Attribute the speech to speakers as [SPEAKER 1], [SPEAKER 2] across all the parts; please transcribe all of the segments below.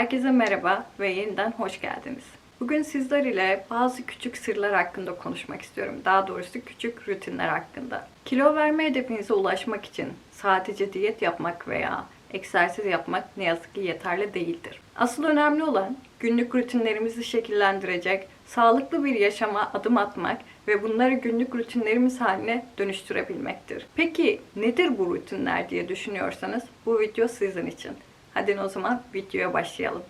[SPEAKER 1] Herkese merhaba ve yeniden hoş geldiniz. Bugün sizler ile bazı küçük sırlar hakkında konuşmak istiyorum. Daha doğrusu küçük rutinler hakkında. Kilo verme hedefinize ulaşmak için sadece diyet yapmak veya egzersiz yapmak ne yazık ki yeterli değildir. Asıl önemli olan günlük rutinlerimizi şekillendirecek, sağlıklı bir yaşama adım atmak ve bunları günlük rutinlerimiz haline dönüştürebilmektir. Peki nedir bu rutinler diye düşünüyorsanız bu video sizin için. Hadi o zaman videoya başlayalım.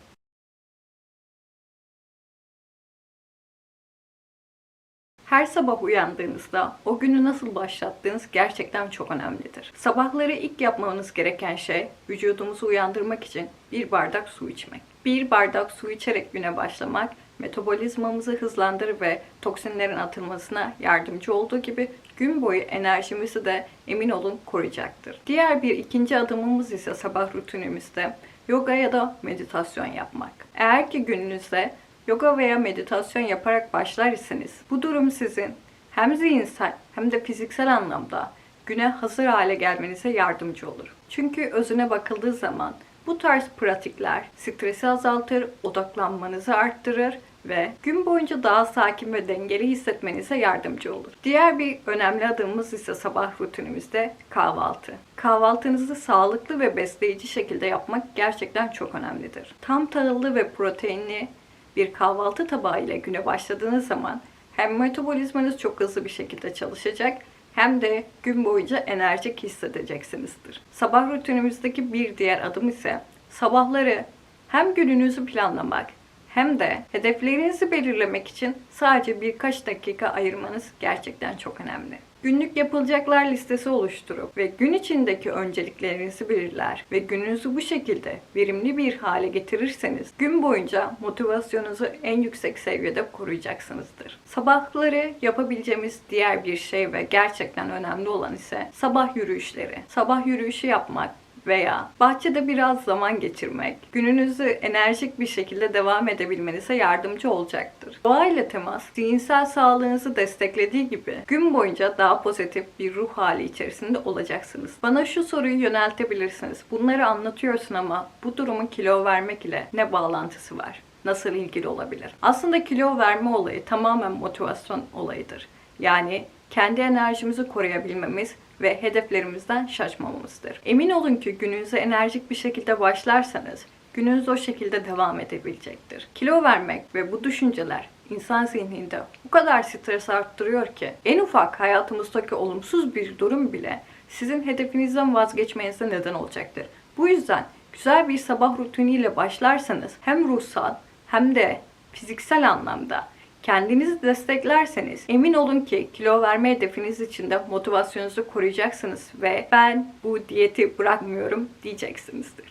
[SPEAKER 1] Her sabah uyandığınızda o günü nasıl başlattığınız gerçekten çok önemlidir. Sabahları ilk yapmanız gereken şey vücudumuzu uyandırmak için bir bardak su içmek. Bir bardak su içerek güne başlamak metabolizmamızı hızlandırır ve toksinlerin atılmasına yardımcı olduğu gibi gün boyu enerjimizi de emin olun koruyacaktır. Diğer bir ikinci adımımız ise sabah rutinimizde yoga ya da meditasyon yapmak. Eğer ki gününüzde yoga veya meditasyon yaparak başlar iseniz bu durum sizin hem zihinsel hem de fiziksel anlamda güne hazır hale gelmenize yardımcı olur. Çünkü özüne bakıldığı zaman bu tarz pratikler stresi azaltır, odaklanmanızı arttırır ve gün boyunca daha sakin ve dengeli hissetmenize yardımcı olur. Diğer bir önemli adımımız ise sabah rutinimizde kahvaltı. Kahvaltınızı sağlıklı ve besleyici şekilde yapmak gerçekten çok önemlidir. Tam tahıllı ve proteinli bir kahvaltı tabağı ile güne başladığınız zaman hem metabolizmanız çok hızlı bir şekilde çalışacak hem de gün boyunca enerjik hissedeceksinizdir. Sabah rutinimizdeki bir diğer adım ise sabahları hem gününüzü planlamak hem de hedeflerinizi belirlemek için sadece birkaç dakika ayırmanız gerçekten çok önemli. Günlük yapılacaklar listesi oluşturup ve gün içindeki önceliklerinizi belirler ve gününüzü bu şekilde verimli bir hale getirirseniz gün boyunca motivasyonunuzu en yüksek seviyede koruyacaksınızdır. Sabahları yapabileceğimiz diğer bir şey ve gerçekten önemli olan ise sabah yürüyüşleri. Sabah yürüyüşü yapmak veya bahçede biraz zaman geçirmek gününüzü enerjik bir şekilde devam edebilmenize yardımcı olacaktır. Doğayla temas, zihinsel sağlığınızı desteklediği gibi gün boyunca daha pozitif bir ruh hali içerisinde olacaksınız. Bana şu soruyu yöneltebilirsiniz. Bunları anlatıyorsun ama bu durumun kilo vermek ile ne bağlantısı var? Nasıl ilgili olabilir? Aslında kilo verme olayı tamamen motivasyon olayıdır. Yani kendi enerjimizi koruyabilmemiz ve hedeflerimizden şaşmamamızdır. Emin olun ki gününüze enerjik bir şekilde başlarsanız gününüz o şekilde devam edebilecektir. Kilo vermek ve bu düşünceler insan zihninde bu kadar stres arttırıyor ki en ufak hayatımızdaki olumsuz bir durum bile sizin hedefinizden vazgeçmenize neden olacaktır. Bu yüzden güzel bir sabah rutiniyle başlarsanız hem ruhsal hem de fiziksel anlamda kendinizi desteklerseniz emin olun ki kilo verme hedefiniz için de motivasyonunuzu koruyacaksınız ve ben bu diyeti bırakmıyorum diyeceksinizdir.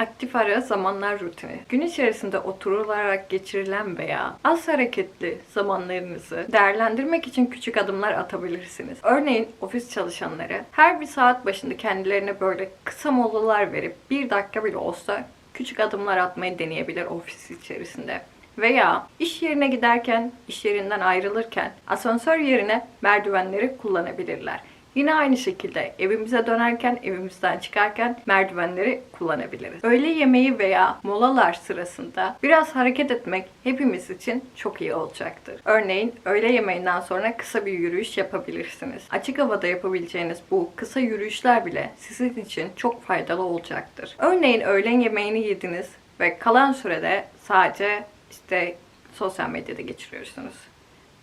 [SPEAKER 1] Aktif ara zamanlar rutini. Gün içerisinde oturularak geçirilen veya az hareketli zamanlarınızı değerlendirmek için küçük adımlar atabilirsiniz. Örneğin ofis çalışanları her bir saat başında kendilerine böyle kısa molalar verip bir dakika bile olsa küçük adımlar atmayı deneyebilir ofis içerisinde. Veya iş yerine giderken, iş yerinden ayrılırken asansör yerine merdivenleri kullanabilirler. Yine aynı şekilde evimize dönerken, evimizden çıkarken merdivenleri kullanabiliriz. Öğle yemeği veya molalar sırasında biraz hareket etmek hepimiz için çok iyi olacaktır. Örneğin öğle yemeğinden sonra kısa bir yürüyüş yapabilirsiniz. Açık havada yapabileceğiniz bu kısa yürüyüşler bile sizin için çok faydalı olacaktır. Örneğin öğlen yemeğini yediniz ve kalan sürede sadece işte sosyal medyada geçiriyorsunuz.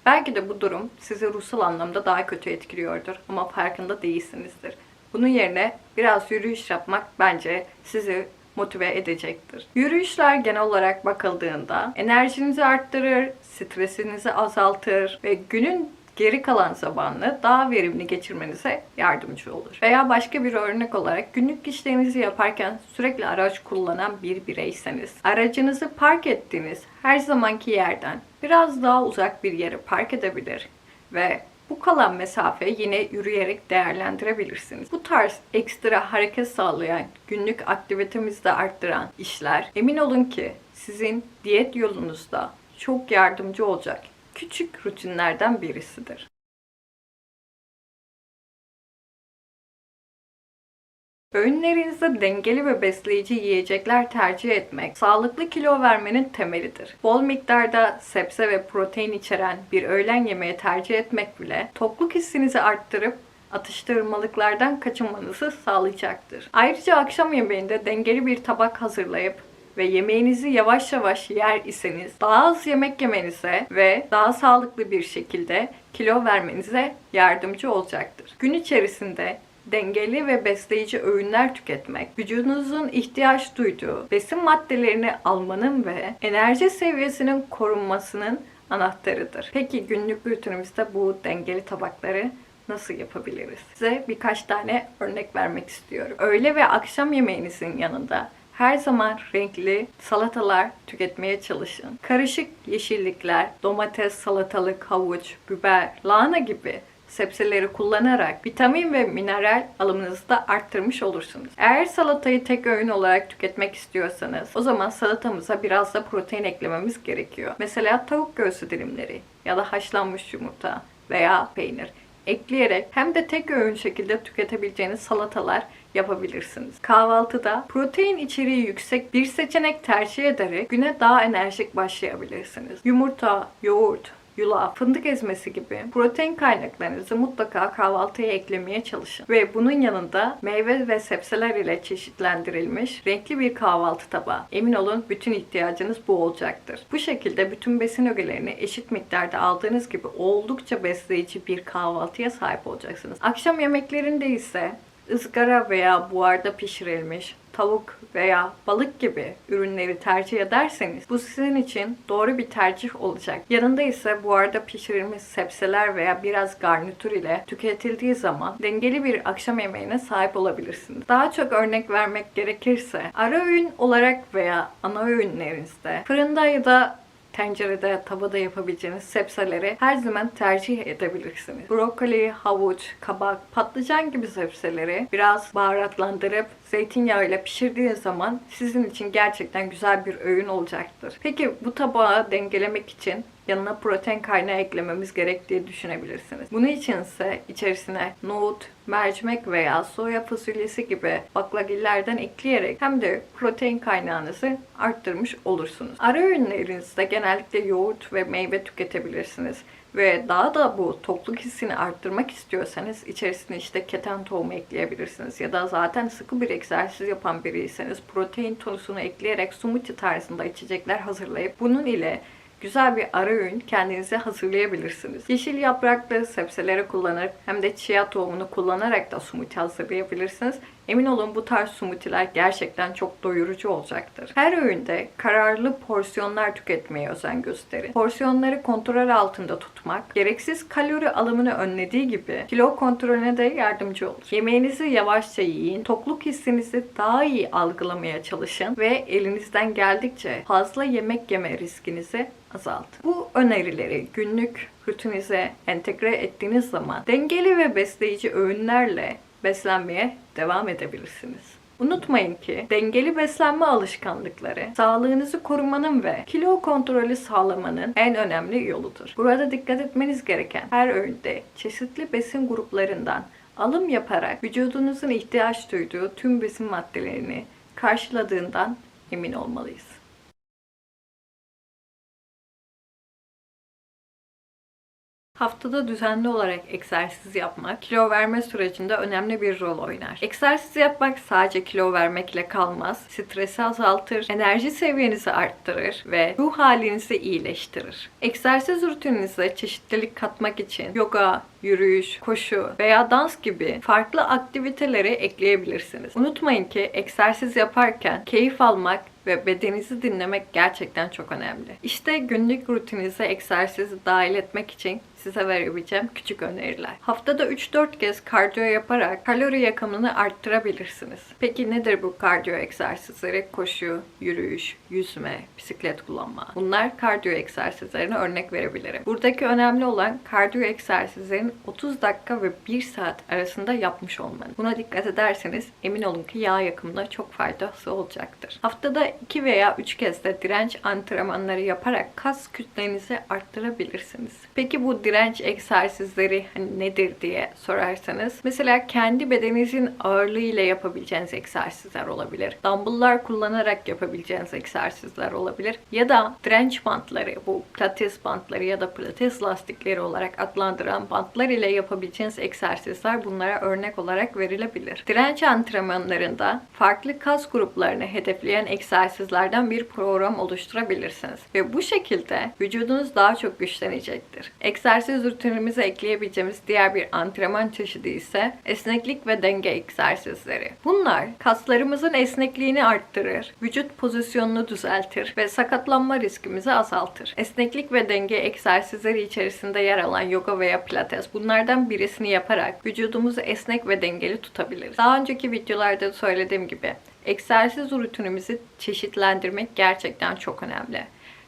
[SPEAKER 1] Belki de bu durum sizi ruhsal anlamda daha kötü etkiliyordur ama farkında değilsinizdir. Bunun yerine biraz yürüyüş yapmak bence sizi motive edecektir. Yürüyüşler genel olarak bakıldığında enerjinizi arttırır, stresinizi azaltır ve günün geri kalan zamanını daha verimli geçirmenize yardımcı olur. Veya başka bir örnek olarak günlük işlerinizi yaparken sürekli araç kullanan bir bireyseniz, aracınızı park ettiğiniz her zamanki yerden biraz daha uzak bir yere park edebilir ve bu kalan mesafe yine yürüyerek değerlendirebilirsiniz. Bu tarz ekstra hareket sağlayan, günlük aktivitemizi de arttıran işler emin olun ki sizin diyet yolunuzda çok yardımcı olacak küçük rutinlerden birisidir. Öğünlerinizde dengeli ve besleyici yiyecekler tercih etmek, sağlıklı kilo vermenin temelidir. Bol miktarda sebze ve protein içeren bir öğlen yemeği tercih etmek bile tokluk hissinizi arttırıp atıştırmalıklardan kaçınmanızı sağlayacaktır. Ayrıca akşam yemeğinde dengeli bir tabak hazırlayıp ve yemeğinizi yavaş yavaş yer iseniz daha az yemek yemenize ve daha sağlıklı bir şekilde kilo vermenize yardımcı olacaktır. Gün içerisinde dengeli ve besleyici öğünler tüketmek, vücudunuzun ihtiyaç duyduğu besin maddelerini almanın ve enerji seviyesinin korunmasının anahtarıdır. Peki günlük rutinimizde bu dengeli tabakları nasıl yapabiliriz? Size birkaç tane örnek vermek istiyorum. Öğle ve akşam yemeğinizin yanında her zaman renkli salatalar tüketmeye çalışın. Karışık yeşillikler, domates, salatalık, havuç, biber, lahana gibi sebzeleri kullanarak vitamin ve mineral alımınızı da arttırmış olursunuz. Eğer salatayı tek öğün olarak tüketmek istiyorsanız o zaman salatamıza biraz da protein eklememiz gerekiyor. Mesela tavuk göğsü dilimleri ya da haşlanmış yumurta veya peynir ekleyerek hem de tek öğün şekilde tüketebileceğiniz salatalar yapabilirsiniz. Kahvaltıda protein içeriği yüksek bir seçenek tercih ederek güne daha enerjik başlayabilirsiniz. Yumurta, yoğurt, yulaf, fındık ezmesi gibi protein kaynaklarınızı mutlaka kahvaltıya eklemeye çalışın. Ve bunun yanında meyve ve sebzeler ile çeşitlendirilmiş renkli bir kahvaltı tabağı. Emin olun bütün ihtiyacınız bu olacaktır. Bu şekilde bütün besin ögelerini eşit miktarda aldığınız gibi oldukça besleyici bir kahvaltıya sahip olacaksınız. Akşam yemeklerinde ise ızgara veya buharda pişirilmiş tavuk veya balık gibi ürünleri tercih ederseniz bu sizin için doğru bir tercih olacak. Yanında ise buharda pişirilmiş sebzeler veya biraz garnitür ile tüketildiği zaman dengeli bir akşam yemeğine sahip olabilirsiniz. Daha çok örnek vermek gerekirse ara öğün olarak veya ana öğünlerinizde fırında ya da tencerede, tavada yapabileceğiniz sebzeleri her zaman tercih edebilirsiniz. Brokoli, havuç, kabak, patlıcan gibi sebzeleri biraz baharatlandırıp zeytinyağıyla pişirdiğiniz zaman sizin için gerçekten güzel bir öğün olacaktır. Peki bu tabağı dengelemek için yanına protein kaynağı eklememiz gerektiği düşünebilirsiniz. Bunun için ise içerisine nohut, mercimek veya soya fasulyesi gibi baklagillerden ekleyerek hem de protein kaynağınızı arttırmış olursunuz. Ara öğünlerinizde genellikle yoğurt ve meyve tüketebilirsiniz ve daha da bu tokluk hissini arttırmak istiyorsanız içerisine işte keten tohumu ekleyebilirsiniz. Ya da zaten sıkı bir egzersiz yapan biriyseniz protein tozunu ekleyerek smoothie tarzında içecekler hazırlayıp bunun ile güzel bir ara öğün kendinize hazırlayabilirsiniz. Yeşil yapraklı sebzeleri kullanıp hem de chia tohumunu kullanarak da smoothie hazırlayabilirsiniz. Emin olun bu tarz smoothie'ler gerçekten çok doyurucu olacaktır. Her öğünde kararlı porsiyonlar tüketmeye özen gösterin. Porsiyonları kontrol altında tutmak, gereksiz kalori alımını önlediği gibi kilo kontrolüne de yardımcı olur. Yemeğinizi yavaşça yiyin, tokluk hissinizi daha iyi algılamaya çalışın ve elinizden geldikçe fazla yemek yeme riskinizi azaltın. Bu önerileri günlük rutinize entegre ettiğiniz zaman dengeli ve besleyici öğünlerle beslenmeye devam edebilirsiniz. Unutmayın ki dengeli beslenme alışkanlıkları sağlığınızı korumanın ve kilo kontrolü sağlamanın en önemli yoludur. Burada dikkat etmeniz gereken her öğünde çeşitli besin gruplarından alım yaparak vücudunuzun ihtiyaç duyduğu tüm besin maddelerini karşıladığından emin olmalıyız. Haftada düzenli olarak egzersiz yapmak kilo verme sürecinde önemli bir rol oynar. Egzersiz yapmak sadece kilo vermekle kalmaz. Stresi azaltır, enerji seviyenizi arttırır ve ruh halinizi iyileştirir. Egzersiz rutininize çeşitlilik katmak için yoga, yürüyüş, koşu veya dans gibi farklı aktiviteleri ekleyebilirsiniz. Unutmayın ki egzersiz yaparken keyif almak ve bedeninizi dinlemek gerçekten çok önemli. İşte günlük rutininize egzersizi dahil etmek için size verebileceğim küçük öneriler. Haftada 3-4 kez kardiyo yaparak kalori yakımını arttırabilirsiniz. Peki nedir bu kardiyo egzersizleri? Koşu, yürüyüş, yüzme, bisiklet kullanma. Bunlar kardiyo egzersizlerine örnek verebilirim. Buradaki önemli olan kardiyo egzersizlerin 30 dakika ve 1 saat arasında yapmış olmanız. Buna dikkat ederseniz emin olun ki yağ yakımına çok faydası olacaktır. Haftada 2 veya 3 kez de direnç antrenmanları yaparak kas kütlenizi arttırabilirsiniz. Peki bu direnç direnç egzersizleri hani nedir diye sorarsanız mesela kendi bedeninizin ağırlığı ile yapabileceğiniz egzersizler olabilir. Dumbbell'lar kullanarak yapabileceğiniz egzersizler olabilir. Ya da direnç bantları, bu pilates bantları ya da pilates lastikleri olarak adlandıran bantlar ile yapabileceğiniz egzersizler bunlara örnek olarak verilebilir. Direnç antrenmanlarında farklı kas gruplarını hedefleyen egzersizlerden bir program oluşturabilirsiniz. Ve bu şekilde vücudunuz daha çok güçlenecektir. Egzersiz rutinimize ekleyebileceğimiz diğer bir antrenman çeşidi ise esneklik ve denge egzersizleri. Bunlar kaslarımızın esnekliğini arttırır, vücut pozisyonunu düzeltir ve sakatlanma riskimizi azaltır. Esneklik ve denge egzersizleri içerisinde yer alan yoga veya pilates bunlardan birisini yaparak vücudumuzu esnek ve dengeli tutabiliriz. Daha önceki videolarda söylediğim gibi egzersiz rutinimizi çeşitlendirmek gerçekten çok önemli.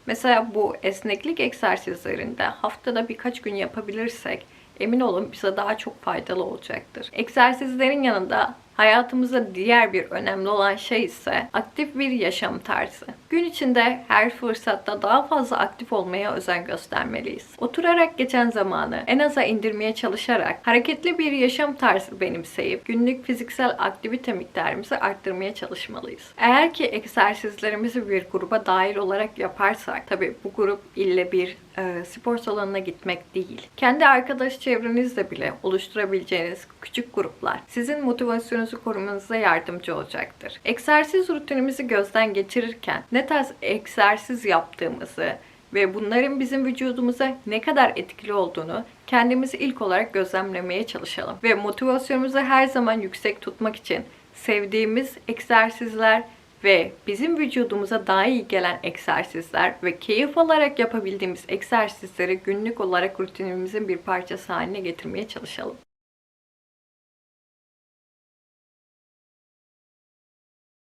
[SPEAKER 1] Mesela bu esneklik egzersizlerinde haftada birkaç gün yapabilirsek emin olun bize daha çok faydalı olacaktır. Egzersizlerin yanında hayatımızda diğer bir önemli olan şey ise aktif bir yaşam tarzı. Gün içinde her fırsatta daha fazla aktif olmaya özen göstermeliyiz. Oturarak geçen zamanı en aza indirmeye çalışarak hareketli bir yaşam tarzı benimseyip günlük fiziksel aktivite miktarımızı arttırmaya çalışmalıyız. Eğer ki egzersizlerimizi bir gruba dahil olarak yaparsak, tabi bu grup ille bir e, spor salonuna gitmek değil. Kendi arkadaş çevrenizle bile oluşturabileceğiniz küçük gruplar sizin motivasyonunuzu korumanıza yardımcı olacaktır. Egzersiz rutinimizi gözden geçirirken ne tarz egzersiz yaptığımızı ve bunların bizim vücudumuza ne kadar etkili olduğunu kendimizi ilk olarak gözlemlemeye çalışalım. Ve motivasyonumuzu her zaman yüksek tutmak için sevdiğimiz egzersizler ve bizim vücudumuza daha iyi gelen egzersizler ve keyif alarak yapabildiğimiz egzersizleri günlük olarak rutinimizin bir parçası haline getirmeye çalışalım.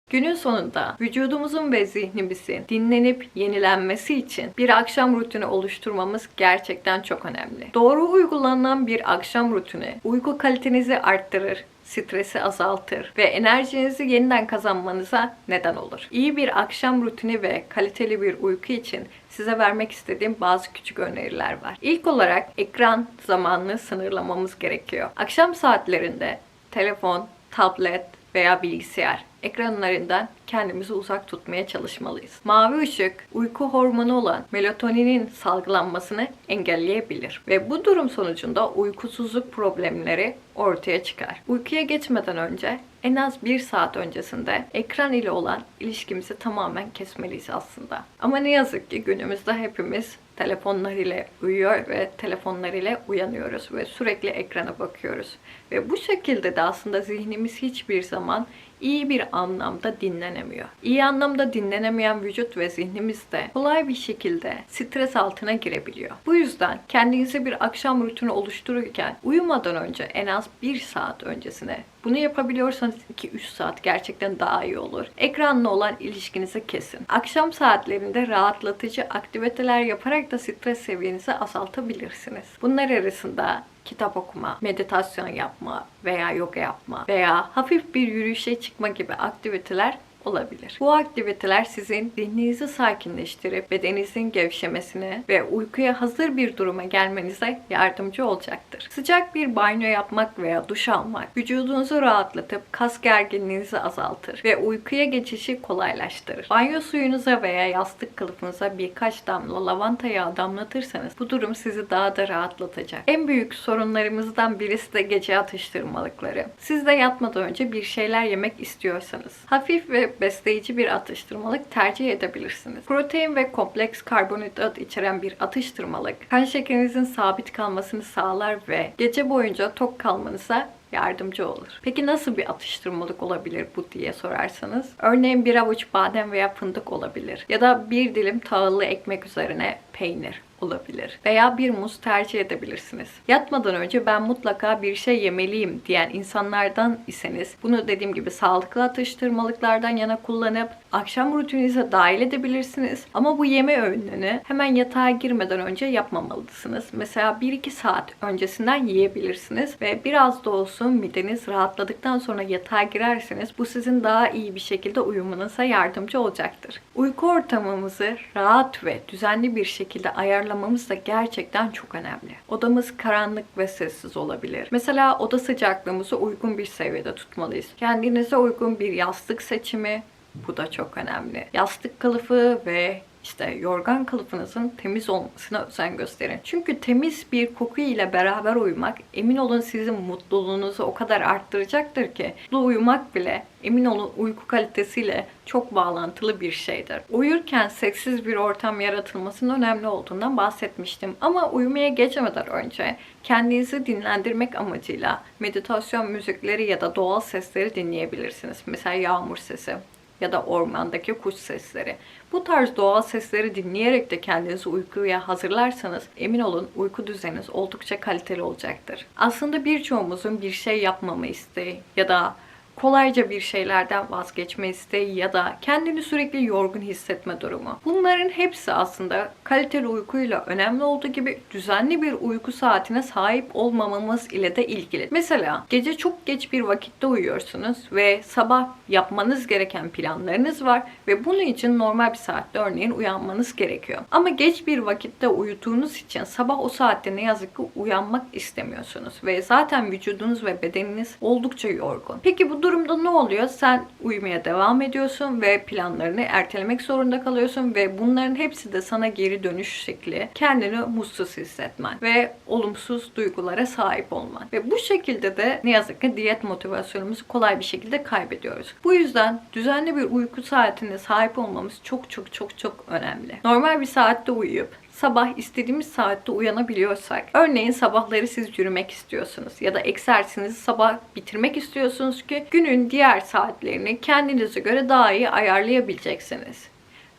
[SPEAKER 1] Günün sonunda vücudumuzun ve zihnimizin dinlenip yenilenmesi için bir akşam rutini oluşturmamız gerçekten çok önemli. Doğru uygulanan bir akşam rutini uyku kalitenizi arttırır, stresi azaltır ve enerjinizi yeniden kazanmanıza neden olur. İyi bir akşam rutini ve kaliteli bir uyku için size vermek istediğim bazı küçük öneriler var. İlk olarak ekran zamanını sınırlamamız gerekiyor. Akşam saatlerinde telefon, tablet veya bilgisayar ekranlarından kendimizi uzak tutmaya çalışmalıyız. Mavi ışık uyku hormonu olan melatoninin salgılanmasını engelleyebilir ve bu durum sonucunda uykusuzluk problemleri ortaya çıkar. Uykuya geçmeden önce en az bir saat öncesinde ekran ile olan ilişkimizi tamamen kesmeliyiz aslında. Ama ne yazık ki günümüzde hepimiz telefonlar ile uyuyor ve telefonlar ile uyanıyoruz ve sürekli ekrana bakıyoruz. Ve bu şekilde de aslında zihnimiz hiçbir zaman iyi bir anlamda dinlenemiyor. İyi anlamda dinlenemeyen vücut ve zihnimiz de kolay bir şekilde stres altına girebiliyor. Bu yüzden kendinize bir akşam rutini oluştururken uyumadan önce en az bir saat öncesine bunu yapabiliyorsanız 2-3 saat gerçekten daha iyi olur. Ekranla olan ilişkinizi kesin. Akşam saatlerinde rahatlatıcı aktiviteler yaparak da stres seviyenizi azaltabilirsiniz. Bunlar arasında kitap okuma, meditasyon yapma veya yoga yapma veya hafif bir yürüyüşe çıkma gibi aktiviteler olabilir. Bu aktiviteler sizin zihninizi sakinleştirip bedeninizin gevşemesine ve uykuya hazır bir duruma gelmenize yardımcı olacaktır. Sıcak bir banyo yapmak veya duş almak vücudunuzu rahatlatıp kas gerginliğinizi azaltır ve uykuya geçişi kolaylaştırır. Banyo suyunuza veya yastık kılıfınıza birkaç damla lavanta yağı damlatırsanız bu durum sizi daha da rahatlatacak. En büyük sorunlarımızdan birisi de gece atıştırmalıkları. Siz de yatmadan önce bir şeyler yemek istiyorsanız hafif ve besleyici bir atıştırmalık tercih edebilirsiniz. Protein ve kompleks karbonhidrat içeren bir atıştırmalık kan şekerinizin sabit kalmasını sağlar ve gece boyunca tok kalmanıza yardımcı olur. Peki nasıl bir atıştırmalık olabilir bu diye sorarsanız. Örneğin bir avuç badem veya fındık olabilir. Ya da bir dilim tahıllı ekmek üzerine peynir olabilir. Veya bir muz tercih edebilirsiniz. Yatmadan önce ben mutlaka bir şey yemeliyim diyen insanlardan iseniz bunu dediğim gibi sağlıklı atıştırmalıklardan yana kullanıp akşam rutininize dahil edebilirsiniz. Ama bu yeme öğününü hemen yatağa girmeden önce yapmamalısınız. Mesela 1-2 saat öncesinden yiyebilirsiniz ve biraz da olsun mideniz rahatladıktan sonra yatağa girerseniz bu sizin daha iyi bir şekilde uyumanıza yardımcı olacaktır. Uyku ortamımızı rahat ve düzenli bir şekilde ayarlamak tasarlamamız da gerçekten çok önemli. Odamız karanlık ve sessiz olabilir. Mesela oda sıcaklığımızı uygun bir seviyede tutmalıyız. Kendinize uygun bir yastık seçimi, bu da çok önemli. Yastık kılıfı ve işte yorgan kılıfınızın temiz olmasına özen gösterin. Çünkü temiz bir koku ile beraber uyumak emin olun sizin mutluluğunuzu o kadar arttıracaktır ki mutlu uyumak bile emin olun uyku kalitesiyle çok bağlantılı bir şeydir. Uyurken seksiz bir ortam yaratılmasının önemli olduğundan bahsetmiştim. Ama uyumaya geçmeden önce kendinizi dinlendirmek amacıyla meditasyon müzikleri ya da doğal sesleri dinleyebilirsiniz. Mesela yağmur sesi ya da ormandaki kuş sesleri. Bu tarz doğal sesleri dinleyerek de kendinizi uykuya hazırlarsanız emin olun uyku düzeniniz oldukça kaliteli olacaktır. Aslında birçoğumuzun bir şey yapmama isteği ya da kolayca bir şeylerden vazgeçme isteği ya da kendini sürekli yorgun hissetme durumu. Bunların hepsi aslında kaliteli uykuyla önemli olduğu gibi düzenli bir uyku saatine sahip olmamamız ile de ilgili. Mesela gece çok geç bir vakitte uyuyorsunuz ve sabah yapmanız gereken planlarınız var ve bunun için normal bir saatte örneğin uyanmanız gerekiyor. Ama geç bir vakitte uyuduğunuz için sabah o saatte ne yazık ki uyanmak istemiyorsunuz ve zaten vücudunuz ve bedeniniz oldukça yorgun. Peki bu durumda ne oluyor? Sen uyumaya devam ediyorsun ve planlarını ertelemek zorunda kalıyorsun ve bunların hepsi de sana geri dönüş şekli kendini mutsuz hissetmen ve olumsuz duygulara sahip olman. Ve bu şekilde de ne yazık ki diyet motivasyonumuzu kolay bir şekilde kaybediyoruz. Bu yüzden düzenli bir uyku saatine sahip olmamız çok çok çok çok önemli. Normal bir saatte uyuyup sabah istediğimiz saatte uyanabiliyorsak, örneğin sabahları siz yürümek istiyorsunuz ya da egzersizinizi sabah bitirmek istiyorsunuz ki günün diğer saatlerini kendinize göre daha iyi ayarlayabileceksiniz.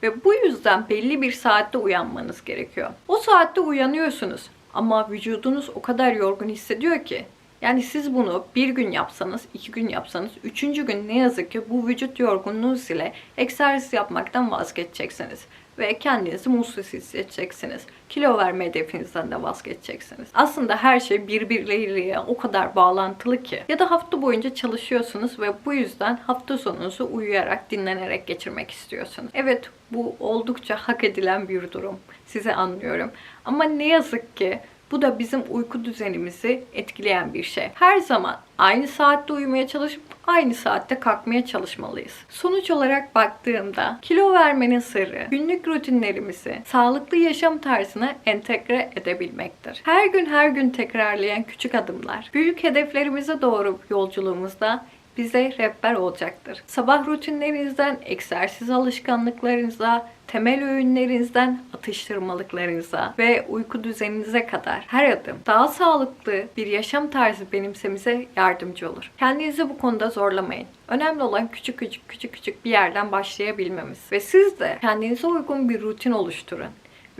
[SPEAKER 1] Ve bu yüzden belli bir saatte uyanmanız gerekiyor. O saatte uyanıyorsunuz ama vücudunuz o kadar yorgun hissediyor ki yani siz bunu bir gün yapsanız, iki gün yapsanız, üçüncü gün ne yazık ki bu vücut yorgunluğunuz ile egzersiz yapmaktan vazgeçeceksiniz. Ve kendinizi mutsuz hissedeceksiniz. Kilo verme hedefinizden de vazgeçeceksiniz. Aslında her şey birbirleriyle o kadar bağlantılı ki. Ya da hafta boyunca çalışıyorsunuz ve bu yüzden hafta sonunuzu uyuyarak, dinlenerek geçirmek istiyorsunuz. Evet bu oldukça hak edilen bir durum. Size anlıyorum. Ama ne yazık ki bu da bizim uyku düzenimizi etkileyen bir şey. Her zaman aynı saatte uyumaya çalışıp aynı saatte kalkmaya çalışmalıyız. Sonuç olarak baktığımda kilo vermenin sırrı günlük rutinlerimizi sağlıklı yaşam tarzına entegre edebilmektir. Her gün her gün tekrarlayan küçük adımlar büyük hedeflerimize doğru yolculuğumuzda bize rehber olacaktır. Sabah rutinlerinizden, egzersiz alışkanlıklarınıza, temel öğünlerinizden atıştırmalıklarınıza ve uyku düzeninize kadar her adım daha sağlıklı bir yaşam tarzı benimsemize yardımcı olur. Kendinizi bu konuda zorlamayın. Önemli olan küçük küçük küçük küçük bir yerden başlayabilmemiz. Ve siz de kendinize uygun bir rutin oluşturun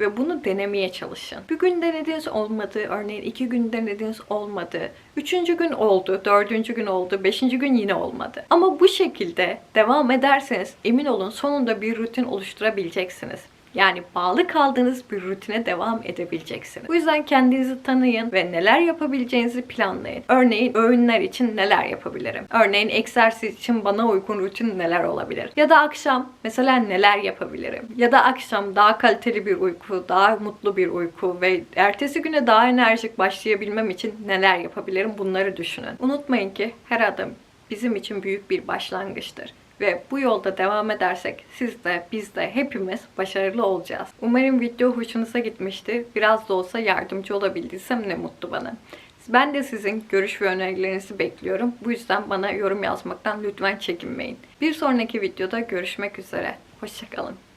[SPEAKER 1] ve bunu denemeye çalışın. Bir gün denediğiniz olmadı, örneğin iki gün denediğiniz olmadı, üçüncü gün oldu, dördüncü gün oldu, beşinci gün yine olmadı. Ama bu şekilde devam ederseniz emin olun sonunda bir rutin oluşturabileceksiniz. Yani bağlı kaldığınız bir rutine devam edebileceksiniz. Bu yüzden kendinizi tanıyın ve neler yapabileceğinizi planlayın. Örneğin öğünler için neler yapabilirim? Örneğin egzersiz için bana uygun rutin neler olabilir? Ya da akşam mesela neler yapabilirim? Ya da akşam daha kaliteli bir uyku, daha mutlu bir uyku ve ertesi güne daha enerjik başlayabilmem için neler yapabilirim? Bunları düşünün. Unutmayın ki her adım bizim için büyük bir başlangıçtır ve bu yolda devam edersek siz de biz de hepimiz başarılı olacağız. Umarım video hoşunuza gitmişti. Biraz da olsa yardımcı olabildiysem ne mutlu bana. Ben de sizin görüş ve önerilerinizi bekliyorum. Bu yüzden bana yorum yazmaktan lütfen çekinmeyin. Bir sonraki videoda görüşmek üzere. Hoşçakalın.